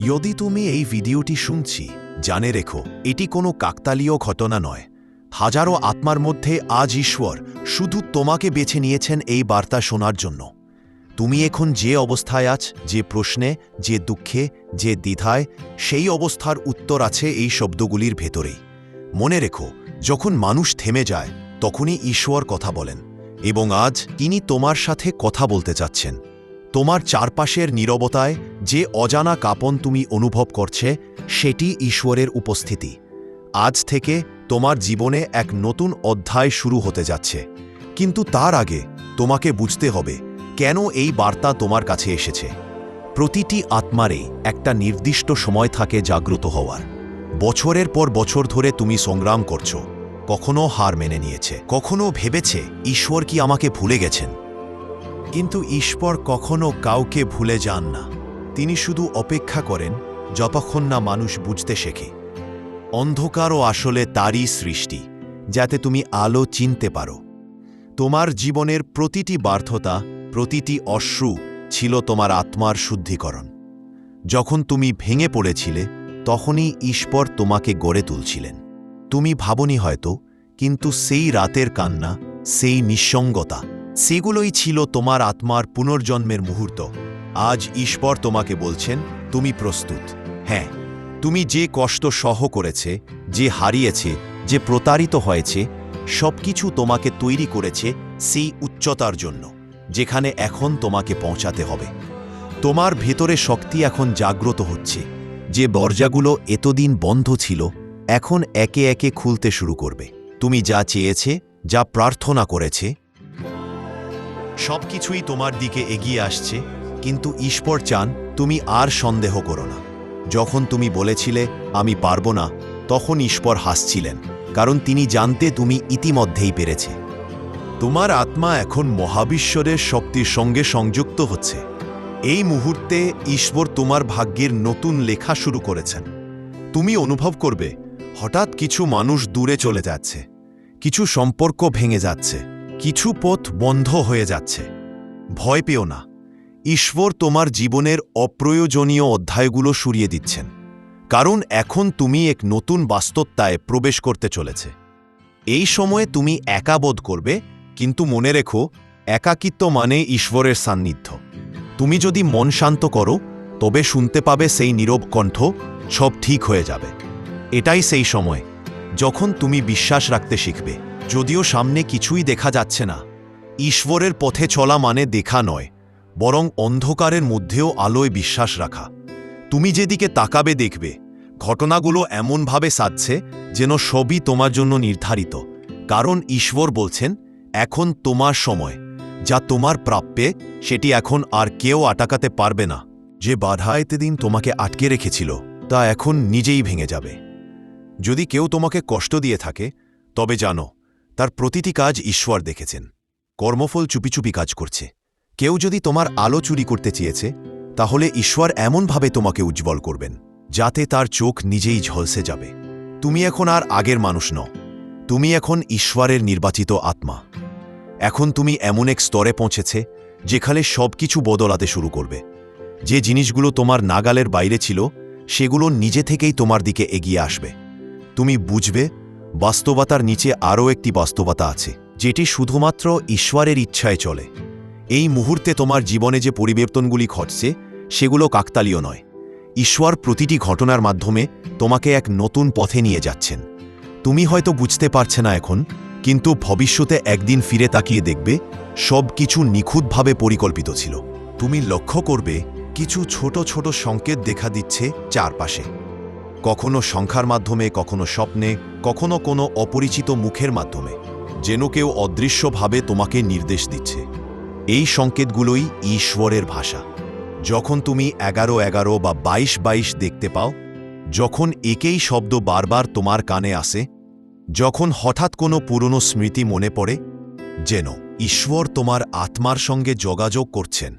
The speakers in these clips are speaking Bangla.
যদি তুমি এই ভিডিওটি শুনছি, জানে রেখো, এটি কোনো কাকতালীয় ঘটনা নয়। হাজারো আত্মার মধ্যে আজ ঈশ্বর শুধু তোমাকে বেছে নিয়েছেন এই বার্তা শোনার জন্য। তুমি এখন যে অবস্থায় আছ, যে প্রশ্নে, যে দুঃখে, যে দ্বিধায়, সেই অবস্থার উত্তর আছে এই শব্দগুলির ভেতরেই। মনে রেখো, যখন মানুষ থেমে যায়, তখনই ঈশ্বর কথা বলেন, এবং আজ তিনি তোমার সাথে কথা বলতে চাচ্ছেন। তোমার চারপাশের নীরবতায় যে অজানা কাপন তুমি অনুভব করছে, সেটি ঈশ্বরের উপস্থিতি। আজ থেকে তোমার জীবনে এক নতুন অধ্যায় শুরু হতে যাচ্ছে। কিন্তু তার আগে তোমাকে বুঝতে হবে, কেন এই বার্তা তোমার কাছে এসেছে। প্রতিটি আত্মারে একটা নির্দিষ্ট সময় থাকে জাগ্রত হওয়ার। বছরের পর বছর ধরে তুমি সংগ্রাম করছ, কখনো হার মেনে নিয়েছে, কখনো ভেবেছে ঈশ্বর কি আমাকে ভুলে গেছেন। কিন্তু ঈশ্বর কখনো কাউকে ভুলে যান না। তিনি শুধু অপেক্ষা করেন যতক্ষণ না মানুষ বুঝতে শেখে। অন্ধকারও আসলে তারই সৃষ্টি, যাতে তুমি আলো চিনতে পারো। তোমার জীবনের প্রতিটি ব্যর্থতা প্রতিটি অশ্রু ছিল তোমার আত্মার শুদ্ধিকরণ। যখন তুমি ভেঙে পড়েছিলে, তখনই ঈশ্বর তোমাকে গড়ে তুলছিলেন। তুমি ভাবনি হয়তো, কিন্তু সেই রাতের কান্না, সেই নিঃসঙ্গতা সেগুলোই ছিল তোমার আত্মার পুনর্জন্মের মুহূর্ত। আজ ঈশ্বর তোমাকে বলছেন, তুমি প্রস্তুত। হ্যাঁ তুমি যে কষ্ট সহ করেছে, যে হারিয়েছে, যে প্রতারিত হয়েছে, সবকিছু তোমাকে তৈরি করেছে সেই উচ্চতার জন্য, যেখানে এখন তোমাকে পৌঁছাতে হবে। তোমার ভেতরে শক্তি এখন জাগ্রত হচ্ছে, যে দরজাগুলো এতদিন বন্ধ ছিল, এখন একে একে খুলতে শুরু করবে। তুমি যা চেয়েছে, যা প্রার্থনা করেছে সবকিছুই তোমার দিকে এগিয়ে আসছে, কিন্তু ঈশ্বর চান তুমি আর সন্দেহ করো না। যখন তুমি বলেছিলে, আমি পারব না, তখন ঈশ্বর হাসছিলেন, কারণ তিনি জানতে তুমি ইতিমধ্যেই পেরেছে। তোমার আত্মা এখন মহাবিশ্বরের শক্তির সঙ্গে সংযুক্ত হচ্ছে। এই মুহূর্তে ঈশ্বর তোমার ভাগ্যের নতুন লেখা শুরু করেছেন। তুমি অনুভব করবে, হঠাৎ কিছু মানুষ দূরে চলে যাচ্ছে, কিছু সম্পর্ক ভেঙে যাচ্ছে। কিছু পথ বন্ধ হয়ে যাচ্ছে। ভয় পেও না। ঈশ্বর তোমার জীবনের অপ্রয়োজনীয় অধ্যায়গুলো সরিয়ে দিচ্ছেন। কারণ এখন তুমি এক নতুন বাস্তবতায় প্রবেশ করতে চলেছে। এই সময়ে তুমি একা বোধ করবে, কিন্তু মনে রেখো, একাকিত্ব মানে ঈশ্বরের সান্নিধ্য। তুমি যদি মন শান্ত করো, তবে শুনতে পাবে সেই নীরব কণ্ঠ, সব ঠিক হয়ে যাবে। এটাই সেই সময়, যখন তুমি বিশ্বাস রাখতে শিখবে। যদিও সামনে কিছুই দেখা যাচ্ছে না। ঈশ্বরের পথে চলা মানে দেখা নয়, বরং অন্ধকারের মধ্যেও আলোয় বিশ্বাস রাখা। তুমি যেদিকে তাকাবে দেখবে, ঘটনাগুলো এমনভাবে সাজছে যেন সবই তোমার জন্য নির্ধারিত। কারণ ঈশ্বর বলছেন, এখন তোমার সময়। যা তোমার প্রাপ্যে, সেটি এখন আর কেউ আটাকাতে পারবে না। যে বাধা এতদিন তোমাকে আটকে রেখেছিল, তা এখন নিজেই ভেঙে যাবে। যদি কেউ তোমাকে কষ্ট দিয়ে থাকে, তবে জানো তার প্রতিটি কাজ ঈশ্বর দেখেছেন। কর্মফল চুপি চুপি কাজ করছে। কেউ যদি তোমার আলো চুরি করতে চেয়েছে, তাহলে ঈশ্বর এমনভাবে তোমাকে উজ্জ্বল করবেন, যাতে তার চোখ নিজেই ঝলসে যাবে। তুমি এখন আর আগের মানুষ ন তুমি এখন ঈশ্বরের নির্বাচিত আত্মা। এখন তুমি এমন এক স্তরে পৌঁছেছে, যেখানে সব কিছু বদলাতে শুরু করবে। যে জিনিসগুলো তোমার নাগালের বাইরে ছিল, সেগুলো নিজে থেকেই তোমার দিকে এগিয়ে আসবে। তুমি বুঝবে বাস্তবতার নিচে আরও একটি বাস্তবতা আছে, যেটি শুধুমাত্র ঈশ্বরের ইচ্ছায় চলে। এই মুহূর্তে তোমার জীবনে যে পরিবর্তনগুলি ঘটছে, সেগুলো কাকতালীয় নয়। ঈশ্বর প্রতিটি ঘটনার মাধ্যমে তোমাকে এক নতুন পথে নিয়ে যাচ্ছেন। তুমি হয়তো বুঝতে পারছে না এখন, কিন্তু ভবিষ্যতে একদিন ফিরে তাকিয়ে দেখবে, সব কিছু নিখুঁতভাবে পরিকল্পিত ছিল। তুমি লক্ষ্য করবে, কিছু ছোট ছোট সংকেত দেখা দিচ্ছে চারপাশে। কখনো সংখ্যার মাধ্যমে, কখনো স্বপ্নে, কখনো কোনো অপরিচিত মুখের মাধ্যমে, যেন কেউ অদৃশ্যভাবে তোমাকে নির্দেশ দিচ্ছে। এই সংকেতগুলোই ঈশ্বরের ভাষা। যখন তুমি এগারো এগারো বা বাইশ বাইশ দেখতে পাও, যখন একেই শব্দ বারবার তোমার কানে আসে, যখন হঠাৎ কোনো পুরনো স্মৃতি মনে পড়ে, যেন ঈশ্বর তোমার আত্মার সঙ্গে যোগাযোগ করছেন।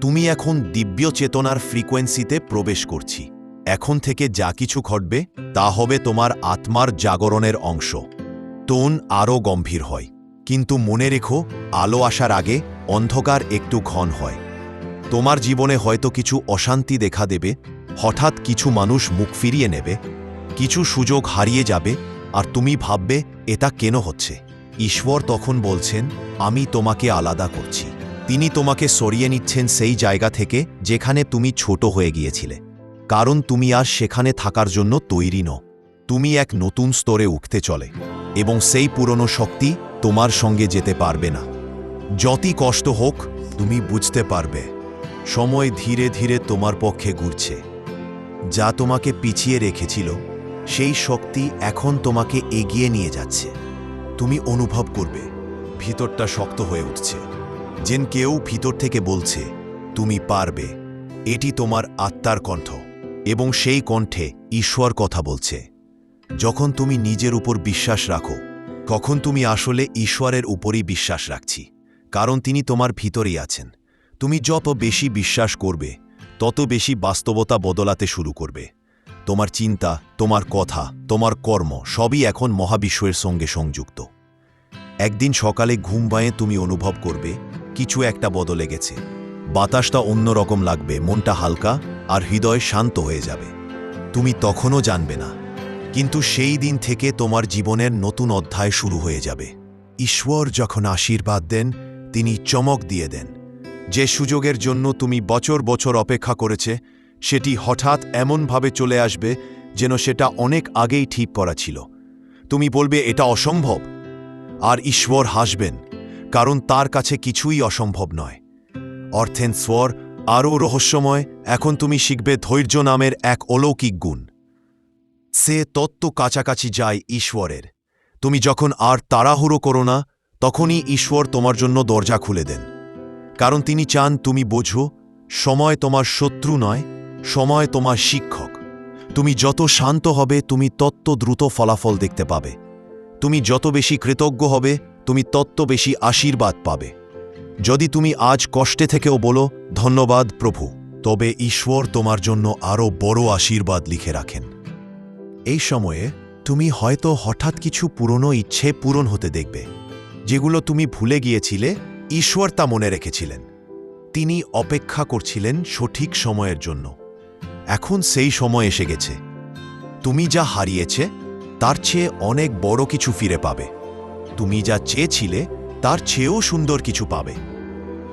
তুমি এখন দিব্য চেতনার ফ্রিকোয়েন্সিতে প্রবেশ করছি। এখন থেকে যা কিছু ঘটবে, তা হবে তোমার আত্মার জাগরণের অংশ। টোন আরও গম্ভীর হয়। কিন্তু মনে রেখো, আলো আসার আগে অন্ধকার একটু ঘন হয়। তোমার জীবনে হয়তো কিছু অশান্তি দেখা দেবে, হঠাৎ কিছু মানুষ মুখ ফিরিয়ে নেবে, কিছু সুযোগ হারিয়ে যাবে, আর তুমি ভাববে, এটা কেন হচ্ছে? ঈশ্বর তখন বলছেন, আমি তোমাকে আলাদা করছি। তিনি তোমাকে সরিয়ে নিচ্ছেন সেই জায়গা থেকে, যেখানে তুমি ছোট হয়ে গিয়েছিলে। কারণ তুমি আর সেখানে থাকার জন্য তৈরি ন তুমি এক নতুন স্তরে উঠতে চলে এবং সেই পুরনো শক্তি তোমার সঙ্গে যেতে পারবে না। যতই কষ্ট হোক, তুমি বুঝতে পারবে। সময় ধীরে ধীরে তোমার পক্ষে ঘুরছে। যা তোমাকে পিছিয়ে রেখেছিল, সেই শক্তি এখন তোমাকে এগিয়ে নিয়ে যাচ্ছে। তুমি অনুভব করবে, ভিতরটা শক্ত হয়ে উঠছে। যেন কেউ ভিতর থেকে বলছে, তুমি পারবে। এটি তোমার আত্মার কণ্ঠ। এবং সেই কণ্ঠে ঈশ্বর কথা বলছে। যখন তুমি নিজের উপর বিশ্বাস রাখো কখন তুমি আসলে ঈশ্বরের উপরই বিশ্বাস রাখছি, কারণ তিনি তোমার ভিতরেই আছেন। তুমি যত বেশি বিশ্বাস করবে, তত বেশি বাস্তবতা বদলাতে শুরু করবে। তোমার চিন্তা, তোমার কথা, তোমার কর্ম সবই এখন মহাবিশ্বের সঙ্গে সংযুক্ত। একদিন সকালে ঘুম বাঁয়ে তুমি অনুভব করবে, কিছু একটা বদলে গেছে। বাতাসটা অন্যরকম লাগবে, মনটা হালকা আর হৃদয় শান্ত হয়ে যাবে। তুমি তখনও জানবে না, কিন্তু সেই দিন থেকে তোমার জীবনের নতুন অধ্যায় শুরু হয়ে যাবে। ঈশ্বর যখন আশীর্বাদ দেন, তিনি চমক দিয়ে দেন। যে সুযোগের জন্য তুমি বছর বছর অপেক্ষা করেছে, সেটি হঠাৎ এমনভাবে চলে আসবে যেন সেটা অনেক আগেই ঠিক করা ছিল। তুমি বলবে, এটা অসম্ভব। আর ঈশ্বর হাসবেন, কারণ তার কাছে কিছুই অসম্ভব নয়। অর্থেন স্বর আরও রহস্যময়, এখন তুমি শিখবে ধৈর্য নামের এক অলৌকিক গুণ। সে তত্ত্ব কাছাকাছি যায় ঈশ্বরের। তুমি যখন আর তাড়াহুড়ো করো না, তখনই ঈশ্বর তোমার জন্য দরজা খুলে দেন। কারণ তিনি চান তুমি বোঝো, সময় তোমার শত্রু নয়, সময় তোমার শিক্ষক। তুমি যত শান্ত হবে, তুমি তত্ত্ব দ্রুত ফলাফল দেখতে পাবে। তুমি যত বেশি কৃতজ্ঞ হবে, তুমি তত্ত্ব বেশি আশীর্বাদ পাবে। যদি তুমি আজ কষ্টে থেকেও বলো, ধন্যবাদ প্রভু, তবে ঈশ্বর তোমার জন্য আরও বড় আশীর্বাদ লিখে রাখেন। এই সময়ে তুমি হয়তো হঠাৎ কিছু পুরনো ইচ্ছে পূরণ হতে দেখবে, যেগুলো তুমি ভুলে গিয়েছিলে, ঈশ্বর তা মনে রেখেছিলেন। তিনি অপেক্ষা করছিলেন সঠিক সময়ের জন্য। এখন সেই সময় এসে গেছে। তুমি যা হারিয়েছে, তার চেয়ে অনেক বড় কিছু ফিরে পাবে। তুমি যা চেয়েছিলে তার চেয়েও সুন্দর কিছু পাবে।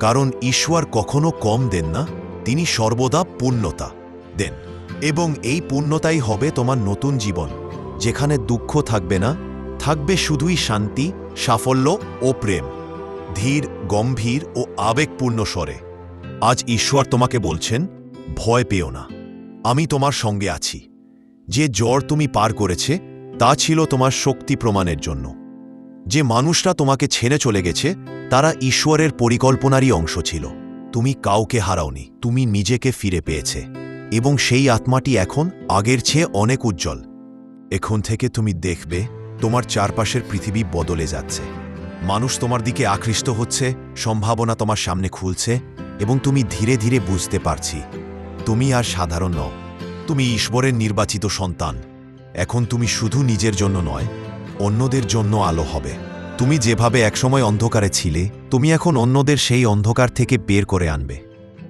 কারণ ঈশ্বর কখনো কম দেন না, তিনি সর্বদা পূর্ণতা দেন। এবং এই পূর্ণতাই হবে তোমার নতুন জীবন, যেখানে দুঃখ থাকবে না, থাকবে শুধুই শান্তি, সাফল্য ও প্রেম, ধীর, গম্ভীর ও আবেগপূর্ণ স্বরে। আজ ঈশ্বর তোমাকে বলছেন, ভয় পেও না, আমি তোমার সঙ্গে আছি। যে জ্বর তুমি পার করেছে, তা ছিল তোমার শক্তি প্রমাণের জন্য। যে মানুষরা তোমাকে ছেড়ে চলে গেছে, তারা ঈশ্বরের পরিকল্পনারই অংশ ছিল। তুমি কাউকে হারাওনি, তুমি নিজেকে ফিরে পেয়েছে। এবং সেই আত্মাটি এখন আগের চেয়ে অনেক উজ্জ্বল। এখন থেকে তুমি দেখবে, তোমার চারপাশের পৃথিবী বদলে যাচ্ছে। মানুষ তোমার দিকে আকৃষ্ট হচ্ছে, সম্ভাবনা তোমার সামনে খুলছে, এবং তুমি ধীরে ধীরে বুঝতে পারছি, তুমি আর সাধারণ নও। তুমি ঈশ্বরের নির্বাচিত সন্তান। এখন তুমি শুধু নিজের জন্য নয় অন্যদের জন্য আলো হবে। তুমি যেভাবে একসময় অন্ধকারে ছিলে, তুমি এখন অন্যদের সেই অন্ধকার থেকে বের করে আনবে।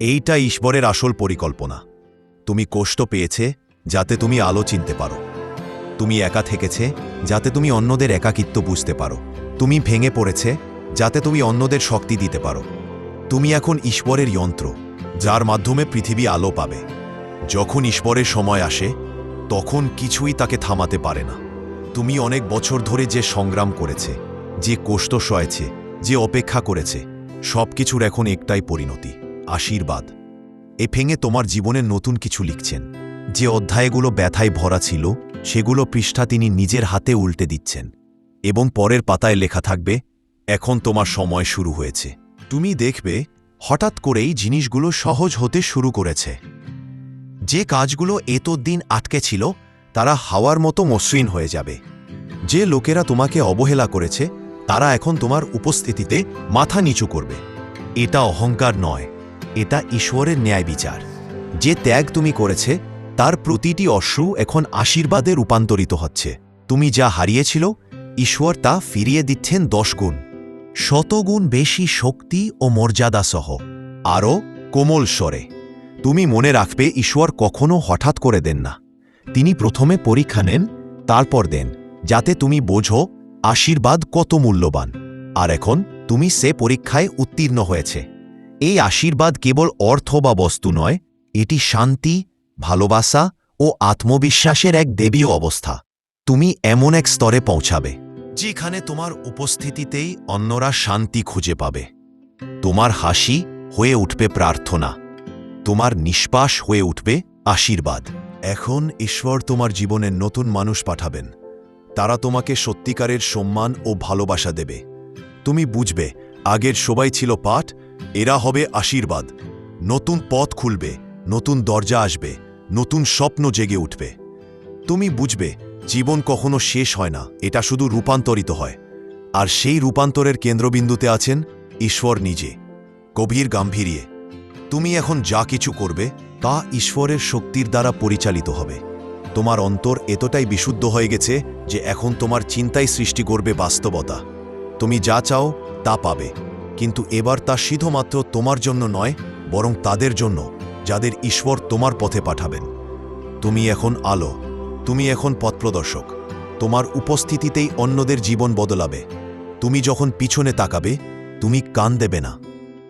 এইটা ঈশ্বরের আসল পরিকল্পনা। তুমি কষ্ট পেয়েছে, যাতে তুমি আলো চিনতে পারো। তুমি একা থেকেছে, যাতে তুমি অন্যদের একাকিত্ব বুঝতে পারো। তুমি ভেঙে পড়েছে, যাতে তুমি অন্যদের শক্তি দিতে পারো। তুমি এখন ঈশ্বরের যন্ত্র, যার মাধ্যমে পৃথিবী আলো পাবে। যখন ঈশ্বরের সময় আসে, তখন কিছুই তাকে থামাতে পারে না। তুমি অনেক বছর ধরে যে সংগ্রাম করেছে, যে কষ্ট সয়েছে, যে অপেক্ষা করেছে সব কিছুর এখন একটাই পরিণতি, আশীর্বাদ। এ ফেঙে তোমার জীবনের নতুন কিছু লিখছেন। যে অধ্যায়গুলো ব্যথায় ভরা ছিল, সেগুলো পৃষ্ঠা তিনি নিজের হাতে উল্টে দিচ্ছেন। এবং পরের পাতায় লেখা থাকবে, এখন তোমার সময় শুরু হয়েছে। তুমি দেখবে, হঠাৎ করেই জিনিসগুলো সহজ হতে শুরু করেছে। যে কাজগুলো এতদিন আটকে ছিল তারা হাওয়ার মতো মসৃণ হয়ে যাবে। যে লোকেরা তোমাকে অবহেলা করেছে, তারা এখন তোমার উপস্থিতিতে মাথা নিচু করবে। এটা অহংকার নয়, এটা ঈশ্বরের ন্যায় বিচার। যে ত্যাগ তুমি করেছে, তার প্রতিটি অশ্রু এখন আশীর্বাদে রূপান্তরিত হচ্ছে। তুমি যা হারিয়েছিল, ঈশ্বর তা ফিরিয়ে দিচ্ছেন দশ গুণ। শতগুণ বেশি শক্তি ও মর্যাদা সহ আরও কোমল স্বরে। তুমি মনে রাখবে, ঈশ্বর কখনো হঠাৎ করে দেন না। তিনি প্রথমে পরীক্ষা নেন, তারপর দেন, যাতে তুমি বোঝো আশীর্বাদ কত মূল্যবান। আর এখন তুমি সে পরীক্ষায় উত্তীর্ণ হয়েছে। এই আশীর্বাদ কেবল অর্থ বা বস্তু নয়, এটি শান্তি, ভালোবাসা ও আত্মবিশ্বাসের এক দেবীয় অবস্থা। তুমি এমন এক স্তরে পৌঁছাবে, যেখানে তোমার উপস্থিতিতেই অন্যরা শান্তি খুঁজে পাবে। তোমার হাসি হয়ে উঠবে প্রার্থনা, তোমার নিষ্পাস হয়ে উঠবে আশীর্বাদ। এখন ঈশ্বর তোমার জীবনে নতুন মানুষ পাঠাবেন। তারা তোমাকে সত্যিকারের সম্মান ও ভালোবাসা দেবে। তুমি বুঝবে, আগের সবাই ছিল পাঠ, এরা হবে আশীর্বাদ। নতুন পথ খুলবে, নতুন দরজা আসবে, নতুন স্বপ্ন জেগে উঠবে। তুমি বুঝবে, জীবন কখনো শেষ হয় না, এটা শুধু রূপান্তরিত হয়। আর সেই রূপান্তরের কেন্দ্রবিন্দুতে আছেন ঈশ্বর নিজে। গভীর গাম্ভীর্যে। তুমি এখন যা কিছু করবে তা ঈশ্বরের শক্তির দ্বারা পরিচালিত হবে। তোমার অন্তর এতটাই বিশুদ্ধ হয়ে গেছে যে এখন তোমার চিন্তাই সৃষ্টি করবে বাস্তবতা। তুমি যা চাও, তা পাবে। কিন্তু এবার তা শুধুমাত্র তোমার জন্য নয়, বরং তাদের জন্য, যাদের ঈশ্বর তোমার পথে পাঠাবেন। তুমি এখন আলো, তুমি এখন পথপ্রদর্শক। তোমার উপস্থিতিতেই অন্যদের জীবন বদলাবে। তুমি যখন পিছনে তাকাবে, তুমি কান দেবে না।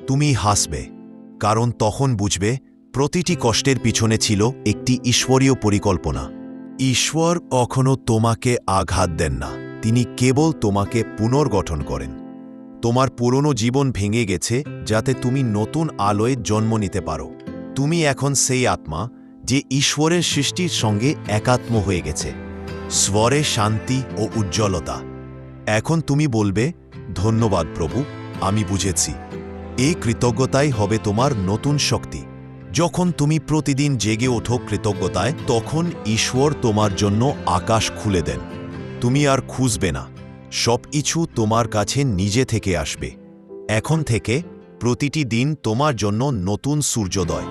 তুমি হাসবে, কারণ তখন বুঝবে প্রতিটি কষ্টের পিছনে ছিল একটি ঈশ্বরীয় পরিকল্পনা। ঈশ্বর কখনো তোমাকে আঘাত দেন না। তিনি কেবল তোমাকে পুনর্গঠন করেন। তোমার পুরনো জীবন ভেঙে গেছে যাতে তুমি নতুন আলোয় জন্ম নিতে পারো। তুমি এখন সেই আত্মা যে ঈশ্বরের সৃষ্টির সঙ্গে একাত্ম হয়ে গেছে। স্বরে শান্তি ও উজ্জ্বলতা। এখন তুমি বলবে, ধন্যবাদ প্রভু, আমি বুঝেছি। এই কৃতজ্ঞতাই হবে তোমার নতুন শক্তি। যখন তুমি প্রতিদিন জেগে ওঠো কৃতজ্ঞতায়, তখন ঈশ্বর তোমার জন্য আকাশ খুলে দেন। তুমি আর খুঁজবে না। সব কিছু তোমার কাছে নিজে থেকে আসবে। এখন থেকে প্রতিটি দিন তোমার জন্য নতুন সূর্যোদয়,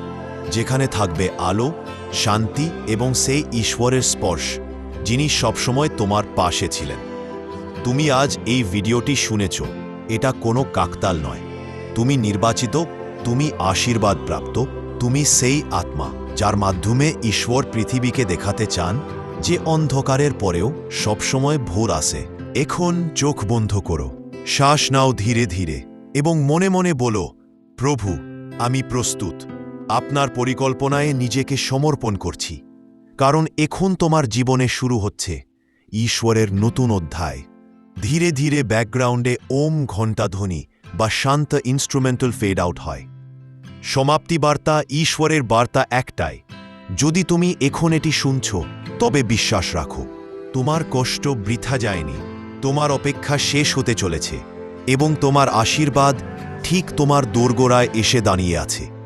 যেখানে থাকবে আলো, শান্তি এবং সেই ঈশ্বরের স্পর্শ, যিনি সবসময় তোমার পাশে ছিলেন। তুমি আজ এই ভিডিওটি শুনেছ। এটা কোনো কাকতাল নয়। তুমি নির্বাচিত, তুমি আশীর্বাদ প্রাপ্ত তুমি সেই আত্মা, যার মাধ্যমে ঈশ্বর পৃথিবীকে দেখাতে চান, যে অন্ধকারের পরেও সবসময় ভোর আসে এখন চোখ বন্ধ করো, শ্বাস নাও ধীরে ধীরে, এবং মনে মনে বলো, প্রভু, আমি প্রস্তুত। আপনার পরিকল্পনায় নিজেকে সমর্পণ করছি। কারণ এখন তোমার জীবনে শুরু হচ্ছে ঈশ্বরের নতুন অধ্যায়। ধীরে ধীরে ব্যাকগ্রাউন্ডে ওম ঘণ্টাধ্বনি বা শান্ত ইনস্ট্রুমেন্টাল ফেড আউট হয়। সমাপ্তি বার্তা ঈশ্বরের বার্তা একটাই। যদি তুমি এখন এটি শুনছ, তবে বিশ্বাস রাখো, তোমার কষ্ট বৃথা যায়নি, তোমার অপেক্ষা শেষ হতে চলেছে, এবং তোমার আশীর্বাদ ঠিক তোমার দোরগোড়ায় এসে দাঁড়িয়ে আছে।